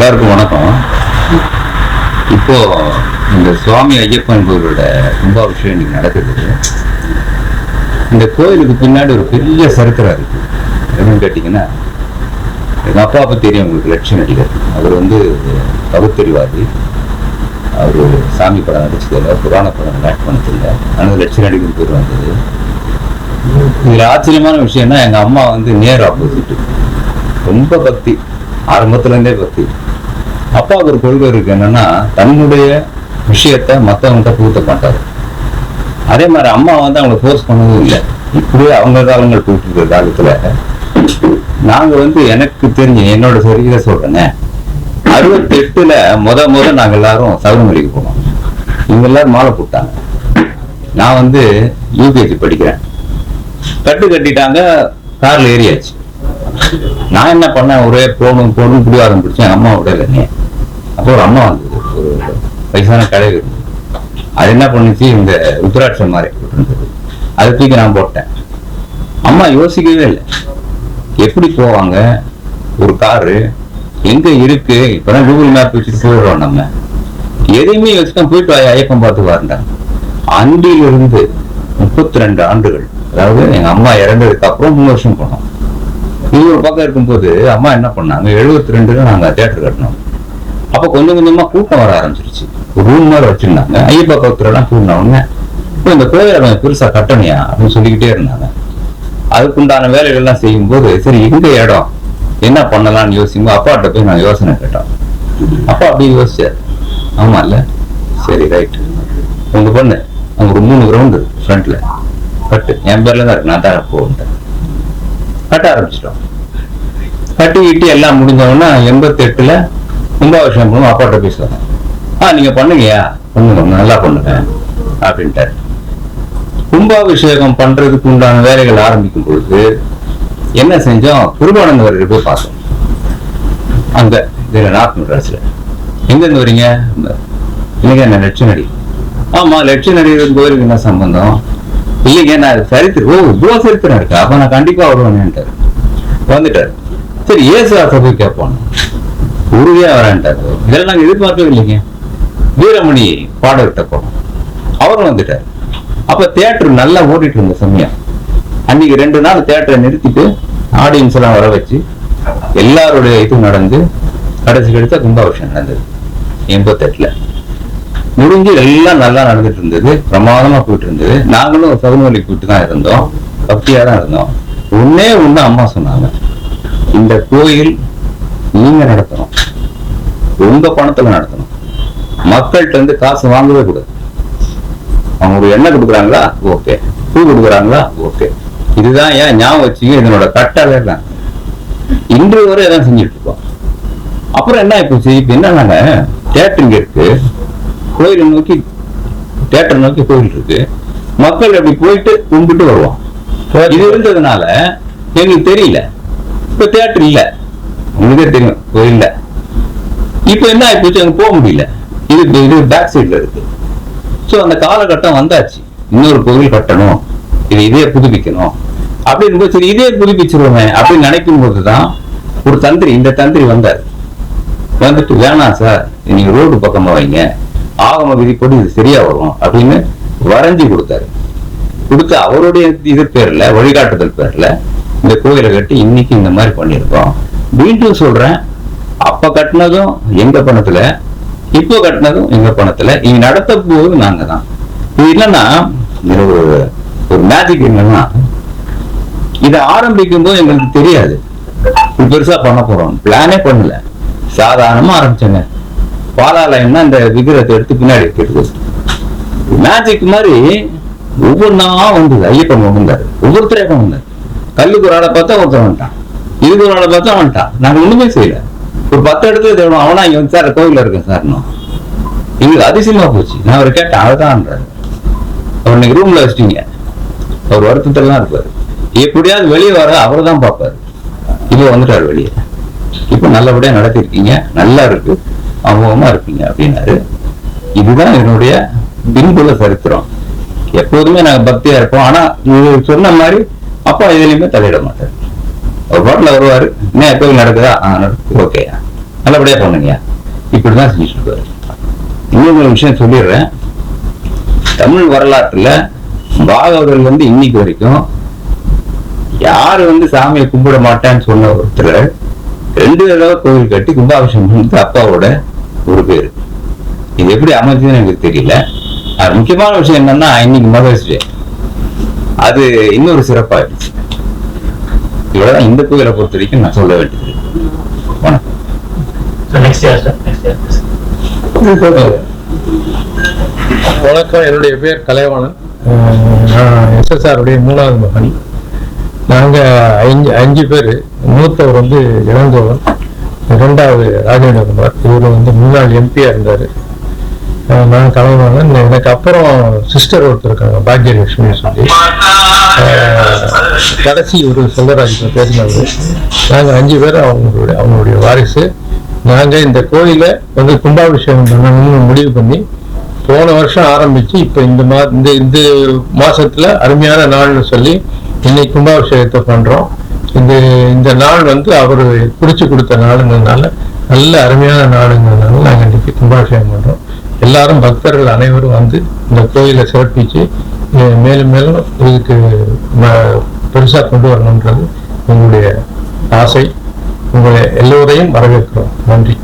எல்லாருக்கும் வணக்கம். இப்போ இந்த சுவாமி ஐயப்பன் கோயிலோட கும்பாபிஷேகம் இன்னைக்கு நடக்குது. இந்த கோயிலுக்கு பின்னாடி ஒரு பெரிய சரித்திரம் இருக்கு. என்னன்னு கேட்டீங்கன்னா எங்கள் அப்பா பற்றி தெரியும் உங்களுக்கு லட்சுமி நடிகர். அவர் வந்து பகுத்தறிவாதி. அவர் சாமி படம் நடிச்சதில்லை புராண படம் ஆக்ட் பண்ணதில்லை. ஆனால் லட்சுமி நடிகர் பேர் வந்தது. இதில் ஆச்சரியமான விஷயம்னா எங்கள் அம்மா வந்து நேர் ஆப்போசிட் ரொம்ப பக்தி. ஆரம்பத்துல இருந்தே பக்தி. அப்பாவுக்கு ஒரு கொள்கை இருக்கு என்னன்னா தன்னுடைய விஷயத்த மற்றவங்கள்ட்ட புகுத்த மாட்டாரு. அதே மாதிரி அம்மா வந்து அவங்களை ஃபோர்ஸ் பண்ணதும் இல்லை. இப்படியே அவங்க காலங்கள் போயிட்டு இருக்கிற காலத்துல நாங்க வந்து எனக்கு தெரிஞ்சு என்னோட சரியில சொல்றேங்க அறுபத்தி எட்டுல முத முத நாங்க எல்லாரும் சபரிமலைக்கு போனோம். இவங்க எல்லாரும் மாலை போட்டாங்க. நான் வந்து யூகேஜி படிக்கிறேன். கட்டு கட்டிட்டாங்க கார்ல ஏறியாச்சு. நான் என்ன பண்ணேன்? ஒரே போகணும் போகணும் பிடிவாதம் பிடிச்சேன் அம்மா விடலைங்க அப்போ ஒரு அம்மா வந்தது ஒரு வயசான கடை அது என்ன பண்ணுச்சு? இந்த ருத்ராட்சம் மாதிரி அதை தூக்கி நான் போட்டேன். அம்மா யோசிக்கவே இல்லை. எப்படி போவாங்க? ஒரு காரு எங்க இருக்கு? இப்பதான் கூகுள் மேப் வச்சுட்டு போயிடுறோம் நம்ம. எதையுமே யோசிக்க போயிட்டு ஐயப்பம் பார்த்து வரண்டாங்க. அன்றிலிருந்து முப்பத்தி ரெண்டு ஆண்டுகள் அதாவது எங்க அம்மா இறந்ததுக்கு அப்புறம் மூணு வருஷம் போனோம். இது ஒரு பக்கம் இருக்கும்போது அம்மா என்ன பண்ணாங்க? எழுபத்தி ரெண்டுல நாங்கள் தேட்டர் கட்டினோம். அப்போ கொஞ்சம் கொஞ்சமா கூட்டம் வர ஆரம்பிச்சிருச்சு. ஒரு ரூம் மாதிரி வச்சிருந்தாங்க. ஐயப்பா பக்தரெல்லாம் கூட்டின உடனே இப்போ இந்த கோயிலை கொஞ்சம் பெருசாக கட்டணையா அப்படின்னு சொல்லிக்கிட்டே இருந்தாங்க. அதுக்குண்டான வேலைகள்லாம் செய்யும்போது சரி இந்த இடம் என்ன பண்ணலாம்னு யோசிக்கும்போது அப்பாட்ட போய் நான் யோசனை கேட்டோம் அப்பா அப்படியே யோசிச்சார். ஆமா இல்ல. சரி ரைட் உங்க பொண்ணு அங்க ஒரு மூணு கிரவுண்டு ஃப்ரண்ட்ல கட்டு. என் பேர்ல தான் இருக்கு. நான் தான் போன்ட்டேன் கட்ட ஆரம்பிச்சிட்டோம். கட்டி கிட்டி எல்லாம் முடிஞ்ச உடனே எண்பத்தி எட்டுல கும்பாபிஷேகம் பண்ணுவோம் அப்பாட்ட பேசுவாங்க ஆ நீங்க பண்ணுங்கயா பண்ணுங்க நல்லா பண்ணுங்க அப்படின்ட்டாரு. கும்பாபிஷேகம் பண்றதுக்கு உண்டான வேலைகள் ஆரம்பிக்கும் பொழுது என்ன செஞ்சோம்? குருபானந்தவர்கள் போய் பார்த்தோம். அங்க இதுல நார்த் மெட்ராஸ்ல எங்க இருந்து வரீங்க? இன்னைக்கு என்ன லட்சநடி ஆமா லட்சநடி கோயிலுக்கு என்ன சம்பந்தம்? இல்லைங்க நான் சரித்திரம் ஓ இவ்வளோ சரித்திரம் இருக்கு. அப்போ நான் கண்டிப்பாக வருவேன்ட்டார் வந்துட்டார். சரி ஏசுவாச போய் கேட்போம். உறுதியாக வரேன்ட்டார். இதெல்லாம் நாங்கள் எதிர்பார்க்கவே இல்லைங்க. வீரமணி பாடகிட்ட போனோம். அவரும் வந்துட்டார். அப்போ தேட்டர் நல்லா ஓடிட்டு இருந்த சமயம். அன்னைக்கு ரெண்டு நாள் தேட்டரை நிறுத்திட்டு ஆடியன்ஸ் எல்லாம் வர வச்சு எல்லாருடைய இதுவும் நடந்து கடைசி எடுத்த கும்பாபிஷேகம் நடந்தது. எண்பத்தெட்டுல. முடிஞ்சு எல்லாம் நல்லா நடந்துட்டு இருந்தது பிரமாதமா போயிட்டு இருந்தது நாங்களும் சபரிமலை போயிட்டு தான் இருந்தோம். பக்தியா தான் இருந்தோம். ஒன்னே ஒண்ணு அம்மா சொன்னாங்க. இந்த கோயில் நீங்க நடத்தணும். உங்க பணத்துல நடத்தணும். மக்கள்கிட்ட இருந்து காசு வாங்கவே கூடாது. அவங்க ஒரு எண்ணெய் கொடுக்குறாங்களா? ஓகே. பூ கொடுக்குறாங்களா? ஓகே. இதுதான் ஏன் ஞாபகம் வச்சுங்க? இதனோட கட்டாவே தான் இன்று வரை எதாவது செஞ்சுட்டு இருக்கோம். அப்புறம் என்ன இப்போ இப்போ என்னன்னாங்க? தேட்டருங்க இருக்கு. கோயிலை நோக்கி தேட்டர் நோக்கி கோயில் இருக்கு மக்கள் அப்படி போயிட்டு கும்பிட்டு வருவோம் இது இருந்ததுனால எங்களுக்கு தெரியல. இப்ப தேட்டர் இல்ல. உங்களுக்கே தெரியும் கோயில்ல இப்ப என்ன ஆயிப்போச்சு? அங்க போக முடியல. இது இது பேக் சைடுல இருக்கு. சோ அந்த காலகட்டம் வந்தாச்சு. இன்னொரு கோவில் கட்டணும். இது இதே புதுப்பிக்கணும். அப்படின்னு சரி இதே புதுப்பிச்சிருவோமே அப்படின்னு நினைக்கும் போதுதான் ஒரு தந்திரி இந்த தந்திரி வந்தார். வந்துட்டு வேணாம் சார். நீங்க ரோடு பக்கமா வைங்க. ஆகம விதிப்படி இது சரியா வரும் அப்படின்னு வரைஞ்சி கொடுத்தாரு. கொடுத்து அவருடைய இது பேர்ல வழிகாட்டுதல் பேர்ல இந்த கோயிலை கட்டி இன்னைக்கு இந்த மாதிரி பண்ணியிருக்கோம். மீண்டும் சொல்றேன் அப்ப கட்டினதும் எங்க பணத்துல இப்போ கட்டினதும் எங்க பணத்துல இங்க நடத்த போது நாங்க தான். இது என்னன்னா இதுல ஒரு ஒரு மேஜிக் என்னன்னா இதை ஆரம்பிக்கும் போது எங்களுக்கு தெரியாது. பெருசா பண்ண போறோம். பிளானே பண்ணல. சாதாரணமா ஆரம்பிச்சேங்க. பாலாலயம்னா இந்த விக்கிரத்தை எடுத்து பின்னாடி வைக்கிறது மேஜிக் மாதிரி ஒவ்வொன்றா வந்தது ஐயப்பன் வந்தார். ஒவ்வொருத்தரே வந்தார். கல்லுக்கு ஒரு ஆளை பார்த்தா ஒருத்தர் வந்துட்டான். இதுக்கு ஒரு ஆளை பார்த்தா வந்துட்டான். நாங்க ஒண்ணுமே செய்யல. ஒரு பத்து இடத்துல தேடணும் அவனா இங்கே வந்து சார் கோவிலில் இருக்கேன் சார்னோம் எங்களுக்கு அதிசயமா போச்சு. நான் அவரை கேட்டேன் அதுதான்ன்றாரு அவர் இன்னைக்கு ரூம்ல வச்சிட்டீங்க. அவர் வருத்தத்தெல்லாம் இருப்பார். இருப்பாரு எப்படியாவது வெளியே வர அவர் தான் பார்ப்பார். இப்போ வந்துட்டாரு வெளியே. இப்போ நல்லபடியா நடத்திருக்கீங்க. நல்லா இருக்கு. அமோகமா இருப்பீங்க அப்படின்னாரு. இதுதான் என்னுடைய பின்புல சரித்திரம். எப்போதுமே நாங்க பக்தியா இருப்போம். ஆனா இது சொன்ன மாதிரி அப்பா எதுலையுமே தலையிட மாட்டார். அவர் பாட்டில் வருவாரு. என்ன எப்போ நடக்குதா? ஆ நடக்குது ஓகே. நல்லபடியா பண்ணுங்க. இப்படிதான் செஞ்சுட்டு இருக்காரு இன்னொரு விஷயம் சொல்லிடுறேன். தமிழ் வரலாற்றுல பாகவதர்கள் வந்து இன்னைக்கு வரைக்கும் யாரு வந்து சாமியை கும்பிட மாட்டேன்னு சொன்ன ஒருத்தர் ரெண்டு தடவை கோவில் கட்டி கும்பாபிஷேகம் பண்ணது அப்பாவோட ஒரு பேர். இது எப்படி அமைஞ்சதுன்னு எனக்கு தெரியல. அது முக்கியமான விஷயம் என்னன்னா இன்னைக்கு மதர்ஸ் டே. அது இன்னொரு சிறப்பாயிடுச்சு. இவ்வளவுதான் இந்த கோயிலை பொறுத்த வரைக்கும் நான் சொல்ல வேண்டியது வணக்கம் next year sir next year வணக்கம். என்னுடைய பேர் கலைவாணன். நான் எஸ்எஸ்ஆர் உடைய மூணாவது மகன். நாங்கள் அஞ்சு அஞ்சு பேர். மூத்தவர் வந்து இளங்கோவன். இரண்டாவது ராஜேந்திரகுமார் இவர் வந்து முன்னாள் எம்பியாக இருந்தார். நான் கலைவாணன் எனக்கு அப்புறம் சிஸ்டர் ஒருத்தர் இருக்காங்க பாக்யலட்சுமி சொல்லி. கடைசி ஒரு செல்வராஜ் பேசினவர் நாங்கள் அஞ்சு பேர் அவங்களுடைய அவங்களுடைய வாரிசு. நாங்கள் இந்த கோயிலை வந்து கும்பாபிஷேகம் பண்ணணும்னு முடிவு பண்ணி போன வருஷம் ஆரம்பிச்சு இப்போ இந்த மா இந்த இந்த மாசத்துல அருமையான நாள்னு சொல்லி இன்னைக்கு கும்பாபிஷேகத்தை பண்றோம். இந்த இந்த நாள் வந்து அவர் பிடிச்சி கொடுத்த நாளுங்கிறதுனால நல்ல அருமையான நாளுங்கிறதுனால நாங்கள் இன்னைக்கு கும்பாபிஷேகம் பண்ணுறோம் எல்லாரும் பக்தர்கள் அனைவரும் வந்து இந்த கோயிலை சிறப்பிச்சு மேலும் மேலும் இதுக்கு பெருசாக கொண்டு வரணுன்றது உங்களுடைய ஆசை. உங்களை எல்லோரையும் வரவேற்கிறோம். நன்றி.